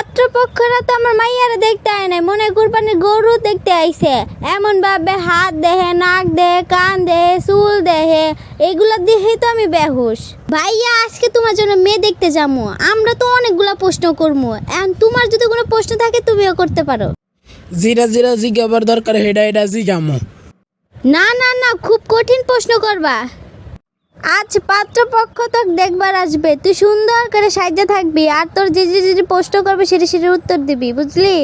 পাত্রপক্ষরা তো আমার মাইয়ারা দেখতে আয় নাই মনে কুরবানির গরু দেখতে আইছে। এমন ভাবে হাত দেহে নাক দেহে কান দেহে চুল দেহে এগুলো দেখেই তো আমি বেহুশ। ভাইয়া আজকে তোমার জন্য মেয়ে দেখতে যাব আমরা তো অনেকগুলা প্রশ্ন করব এখন তোমার যদি কোনো প্রশ্ন থাকে তুমিও করতে পারো। জিরা জিরা জিজ্ঞাবার দরকার হেডা হেডা জিজ্ঞামো না না না খুব কঠিন প্রশ্ন করবা। আজ পাত্রপক্ষ তো দেখবার আসবে। তুই সুন্দর করে সাহায্য থাকবি আর তোর যে যে যে প্রশ্ন করবে সেটা সেটার উত্তর দিবি, বুঝলি?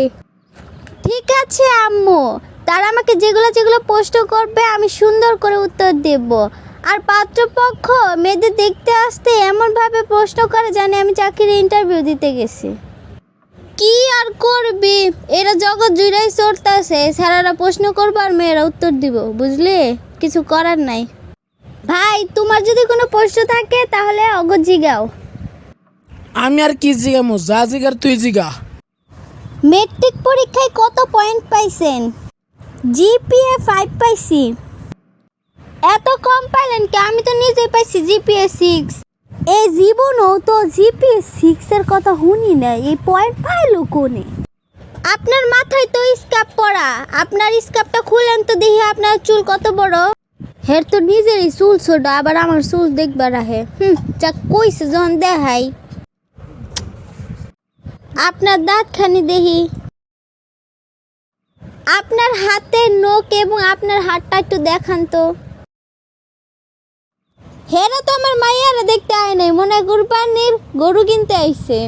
ঠিক আছে, আম্মু। তারা আমাকে যেগুলো যেগুলো প্রশ্ন করবে আমি সুন্দর করে উত্তর দেব। আর পাত্রপক্ষ মেয়েদের দেখতে আসতে এমনভাবে প্রশ্ন করে জানে আমি চাকরির ইন্টারভিউ দিতে গেছি। কি আর করবি? এরা জগৎ জুড়াই চড়তাছে স্যারেরা প্রশ্ন করব আর মেয়েরা উত্তর দিব, বুঝলি? কিছু করার নাই। ভাই তোমার যদি কোনো প্রশ্ন থাকে তাহলে অগর জিগাও। আমি আর কি জিগামো? যা জিগার তুই জিগা। মেট্রিক পরীক্ষায় কত পয়েন্ট পাইছেন? জিপিএ ফাইভ পাইছি। এত কম পাইলেন কি? আমি তো নিজে পাইছি জিপিএ সিক্স এই জীবনও তো জিপিএ সিক্সের কথা শুনি না এই পয়েন্ট পাইলো কোনে? আপনার মাথায় তো স্কাপ পড়া। আপনার স্কাপটা খুলেন তো দেখি আপনার চুল কত বড়। হের তো নিজেরই চুল ছোট, আবার আমার চুল দেখবার আহে। হুম, যা কইছে যখন দেখাই। আপনার দাঁতখানি দেখি। আপনার হাতের নখ এবং আপনার হাতটা একটু দেখান তো। হেরা তো আমার মাইয়ারা দেখতে আয় নাই, মনে কুরবানির গরু কিনতে আইছে।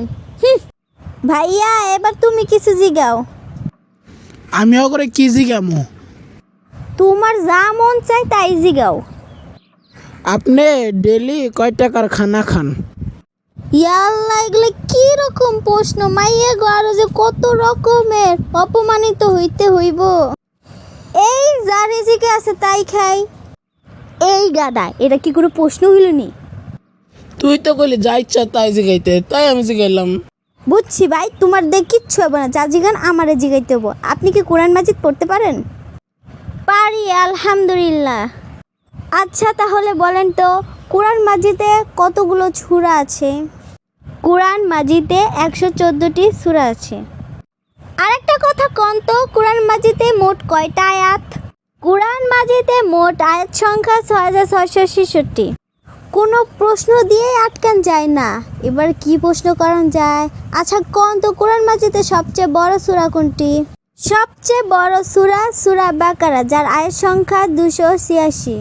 ভাইয়া, এবার তুমি কিছু জিগাও। আমিও করে কি জিগামো? তোমার যা মন চাই তাই জিগাও। আপনি ডেলি কয় টাকার খানা খান? ইয়াল্লা এগুলো কি রকম প্রশ্ন? মাইয়া গো আরও যে কত রকমের অপমানিত হইতে হইব। এই যা রেজিকে আছে তাই খাই। এই গাডা এটা কি কোনো প্রশ্ন হইল নি? তুই তো কইলি যা ইচ্ছা তাই জিগাইতে তাই আমি জিগাইলাম। বুঝছি ভাই তোমার দেখ কিচ্ছু হবে না যা জিগান আমারে জিগাইতে হব আপনি কি কোরআন মাজিদ পড়তে পারেন? পারি, আলহামদুলিল্লাহ। আচ্ছা তাহলে বলেন তো, কোরআন মাজিদে কতগুলো ছুরা আছে? কোরআন মাজিদে একশো চোদ্দোটি সুরা আছে। আরেকটা কথা কন তো, কোরআন মাজিদে মোট কয়টা আয়াত? কোরআন মাজিদে মোট আয়াত সংখ্যা ছয় হাজার ছয়শো ছেষট্টি। কোনো প্রশ্ন দিয়ে আটকান যায় না। এবার কি প্রশ্ন করান যায়? আচ্ছা কন তো, কোরআন মাজিদে সবচেয়ে বড় সূরা কোনটি? সবচেয়ে বড় সূরা সূরা বাকারা, যার আয়ের সংখ্যা দুশো ছিয়াশি।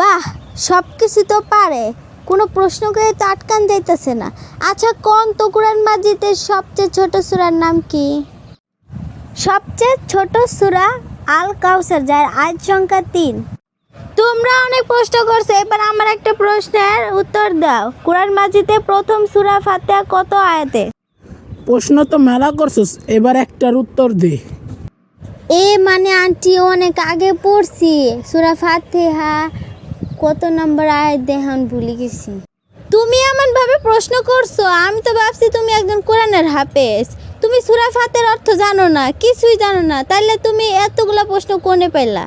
বাহ সব কিছু তো পারে। কোনো প্রশ্ন করে তো আটকান যাইতেছে না। আচ্ছা কোন তো কোরআন মাজিদের সবচেয়ে ছোট সূরার নাম কি? সবচেয়ে ছোট সূরা আল কাউসার যার আয়াত সংখ্যা তিন। তোমরা অনেক প্রশ্ন করছ, এবার আমার একটা প্রশ্নের উত্তর দাও। কোরআন মাজিদে প্রথম সূরা ফাতিহা কত আয়াতে? প্রশ্ন তো মেলা করছিস, এবার একটার উত্তর দে। এ মানে আন্টি অনেক আগে পড়ছি, সূরা ফাতিহা, কত নম্বর আয় দেহান ভুলে গেছি। তুমি এমন ভাবে প্রশ্ন করছ, আমি তো ভাবছি তুমি একজন কোরআনের হাফেজ। তুমি সূরা ফাতের অর্থ জানো না, কিছুই জানো না তাহলে তুমি এতগুলা প্রশ্ন কোনে পেলা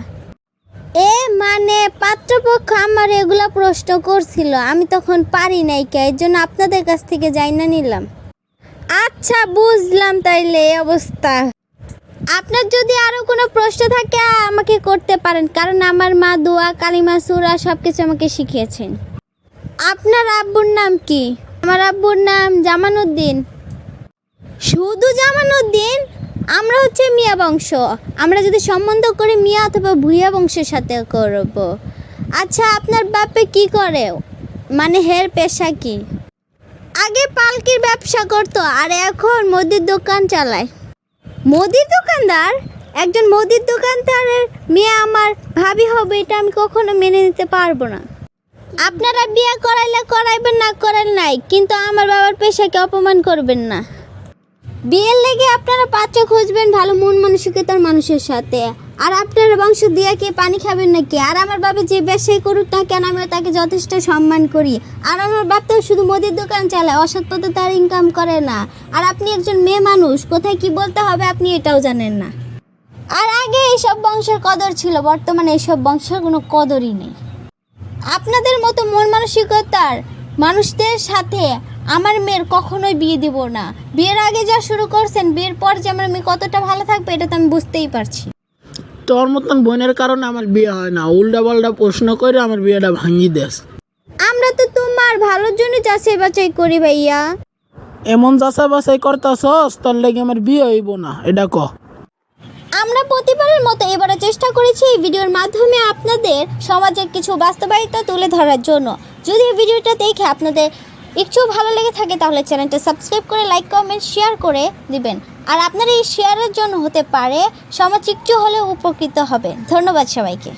এ মানে পাত্রপক্ষ আমার এগুলা প্রশ্ন করছিল, আমি তখন পারি নাই কে, এর জন্য আপনাদের কাছ থেকে যাই না নিলাম। আচ্ছা বুঝলাম তাইলে এই অবস্থা। আপনার যদি আরও কোনো প্রশ্ন থাকে, আমাকে করতে পারেন, কারণ আমার মা দোয়া, কালিমা, সুরা সব কিছু আমাকে শিখিয়েছেন। আপনার আব্বুর নাম কি? আমার আব্বুর নাম জামানুদ্দিন শুধু জামানুদ্দিন আমরা হচ্ছে মিয়া বংশ। আমরা যদি সম্বন্ধ করি, মিয়া অথবা ভুইয়া বংশের সাথে করব। আচ্ছা আপনার বাপে কি করে? মানে হের পেশা কি? আগে পালকির ব্যবসা করতো আর এখন মুদির দোকান চালায়। মুদির দোকানদার? একজন মুদির দোকানদারের মেয়ে আমার ভাবি হবে, এটা আমি কখনো মেনে নিতে পারব না। আপনারা বিয়ে করাইলে করাইবেন না, করেন নাই, কিন্তু আমার বাবার পেশাকে অপমান করবেন না। বিয়ের লেগে আপনারা পাত্র খুঁজবেন ভালো মন মানসিকতার মানুষের সাথে। আর আপনারা বংশ দিয়ে কি পানি খাবেন নাকি আর আমার বাবা যে ব্যবসায় করুক না কেন আমি তাকে যথেষ্ট সম্মান করি। আর আমার বাপ তো শুধু মুদির দোকান চালায়, অসৎ পথে তার ইনকাম করে না। আর আপনি একজন মেয়ে মানুষ, কোথায় কি বলতে হবে আপনি এটাও জানেন না। আর আগে এইসব বংশের কদর ছিল, বর্তমানে এইসব বংশের কোনো কদরই নেই। আপনাদের মতো মন মানসিকতার মানুষদের সাথে আমার মেয়ের কখনোই বিয়ে দিব না। বিয়ের আগে যা শুরু করছেন, বিয়ের পর যে আমার মেয়ে কতটা ভালো থাকবে, এটা তো আমি বুঝতেই পারছি। তোর মতন বোনের কারণে আমার বিয়ে হয় না। উল্টা পাল্টা প্রশ্ন করে আমার বিয়েটা ভাঙি দেস আমরা তো তোমার ভালোর জন্য যাচাই বাছাই করি ভাইয়া। এমন যাচাই বাছাই করতেছস তোর লেগে আমার বিয়ে হইব না। এটা ক। আমরা প্রতিবারের মতো এবারে চেষ্টা করেছি এই ভিডিওর মাধ্যমে আপনাদের সমাজের কিছু বাস্তবায়িতা তুলে ধরার জন্য। যদি ভিডিওটা দেখে আপনাদের একটু ভালো লেগে থাকে তাহলে চ্যানেলটা সাবস্ক্রাইব করে লাইক কমেন্ট শেয়ার করে দিবেন। আর আপনার এই শেয়ারের জন্য হতে পারে, সমাজ একটু হলেও উপকৃত হবে ধন্যবাদ সবাইকে।